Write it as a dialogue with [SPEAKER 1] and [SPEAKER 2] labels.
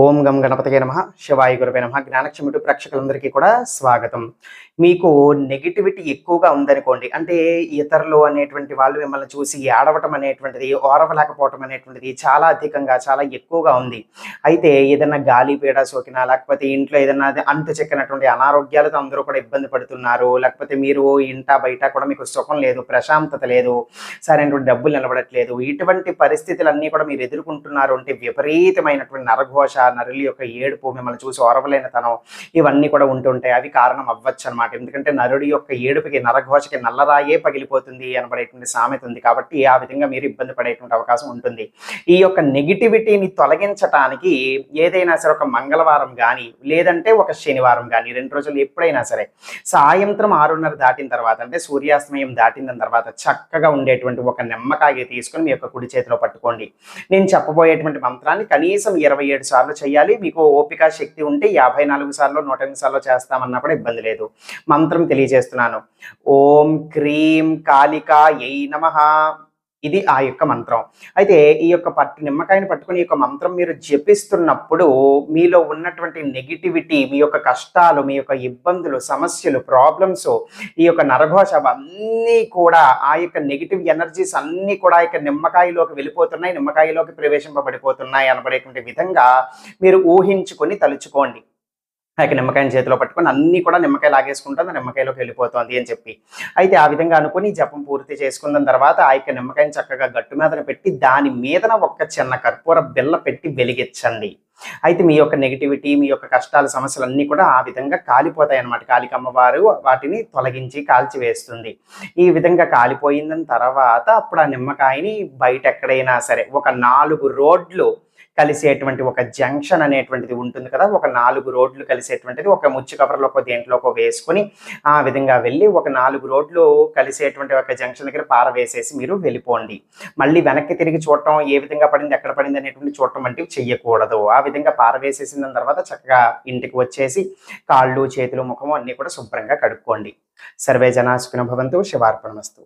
[SPEAKER 1] ఓం గం గణపతికే నమ. శివాయ గురువే నమ. జ్ఞానక్షమిటు ప్రేక్షకులందరికీ కూడా స్వాగతం. మీకు నెగిటివిటీ ఎక్కువగా ఉందనుకోండి అంటే ఇతరులు అనేటువంటి వాళ్ళు మిమ్మల్ని చూసి ఏడవటం అనేటువంటిది ఓరవలేకపోవటం అనేటువంటిది చాలా అధికంగా చాలా ఎక్కువగా ఉంది. అయితే ఏదైనా గాలి పీడ సోకినా లేకపోతే ఇంట్లో ఏదైనా అంటు చెక్కినటువంటి అనారోగ్యాలతో అందరూ కూడా ఇబ్బంది పడుతున్నారు లేకపోతే మీరు ఇంట బయట కూడా మీకు సుఖం లేదు ప్రశాంతత లేదు సరైనటువంటి డబ్బులు నిలబడట్లేదు ఇటువంటి పరిస్థితులన్నీ కూడా మీరు ఎదుర్కొంటున్నారు అంటే విపరీతమైనటువంటి నరఘోష నరుల యొక్క ఏడుపు మిమ్మల్ని చూసి ఓరవలేని తనం ఇవన్నీ కూడా ఉంటుంటాయి అవి కారణం అవ్వచ్చు అనమాట ఎందుకంటే నరుడి యొక్క ఏడుపుకి నరఘోషకి నల్లరాయే పగిలిపోతుంది అనబడేటువంటి సామెత ఉంది కాబట్టి ఆ విధంగా మీరు ఇబ్బంది పడేటువంటి అవకాశం ఉంటుంది. ఈ యొక్క నెగిటివిటీని తొలగించటానికి ఏదైనా సరే ఒక మంగళవారం కానీ లేదంటే ఒక శనివారం కానీ రెండు రోజులు ఎప్పుడైనా సరే సాయంత్రం ఆరున్నర దాటిన తర్వాత అంటే సూర్యాస్తమయం దాటిన తర్వాత చక్కగా ఉండేటువంటి ఒక నిమ్మకాయ తీసుకొని మీ యొక్క కుడి చేతిలో పట్టుకోండి. నేను చెప్పబోయేటువంటి మంత్రాన్ని కనీసం ఇరవై ఏడు సార్లు చేయాలి. మీకు ఓపిక శక్తి ఉంటే యాభై నాలుగు సార్లు నూట ఎనిమిది సార్లు చేస్తామన్నా కూడా ఇబ్బంది లేదు. మంత్రం తెలియజేస్తున్నాను. ఓం క్రీం కాళికా యై నమ. ఇది ఆ యొక్క మంత్రం. అయితే ఈ యొక్క పట్టు నిమ్మకాయని పట్టుకుని ఈ యొక్క మంత్రం మీరు జపిస్తున్నప్పుడు మీలో ఉన్నటువంటి నెగిటివిటీ మీ యొక్క కష్టాలు మీ యొక్క ఇబ్బందులు సమస్యలు ప్రాబ్లమ్స్ ఈ యొక్క నరఘోష అవన్నీ కూడా ఆ యొక్క నెగిటివ్ ఎనర్జీస్ అన్నీ కూడా ఆ యొక్క నిమ్మకాయలోకి వెళ్ళిపోతున్నాయి నిమ్మకాయలోకి ప్రవేశింపబడిపోతున్నాయి అనబడేటువంటి విధంగా మీరు ఊహించుకొని తలుచుకోండి. ఆయన నిమ్మకాయని చేతిలో పట్టుకొని అన్నీ కూడా నిమ్మకాయ లాగేసుకుంటుంది నిమ్మకాయలోకి వెళ్ళిపోతుంది అని చెప్పి. అయితే ఆ విధంగా అనుకుని జపం పూర్తి చేసుకున్న తర్వాత ఆ యొక్క నిమ్మకాయని చక్కగా గట్టు మీదన పెట్టి దాని మీదన ఒక చిన్న కర్పూర బిల్ల పెట్టి వెలిగించండి. అయితే మీ యొక్క నెగిటివిటీ మీ యొక్క కష్టాల సమస్యలు అన్నీ కూడా ఆ విధంగా కాలిపోతాయి అన్నమాట కాళికమ్మవారు వాటిని తొలగించి కాల్చివేస్తుంది ఈ విధంగా కాలిపోయిన తర్వాత అప్పుడు ఆ నిమ్మకాయని బయట ఎక్కడైనా సరే ఒక నాలుగు రోడ్లు కలిసేటువంటి ఒక జంక్షన్ అనేటువంటిది ఉంటుంది కదా ఒక నాలుగు రోడ్లు కలిసేటువంటిది ఒక ముచ్చు కవర్లో ఒక దేంట్లోకి వేసుకొని ఆ విధంగా వెళ్ళి ఒక నాలుగు రోడ్లు కలిసేటువంటి ఒక జంక్షన్ దగ్గర పారవేసేసి మీరు వెళ్ళిపోండి. మళ్ళీ వెనక్కి తిరిగి చూడటం ఏ విధంగా పడింది ఎక్కడ పడింది అనేటువంటి చూడటం వంటివి చెయ్యకూడదు. ఆ విధంగా పారవేసేసిన తర్వాత చక్కగా ఇంటికి వచ్చేసి కాళ్ళు చేతులు ముఖము అన్నీ కూడా శుభ్రంగా కడుక్కోండి. సర్వే జనా సుఖినభవంతు శివార్పణమస్తు.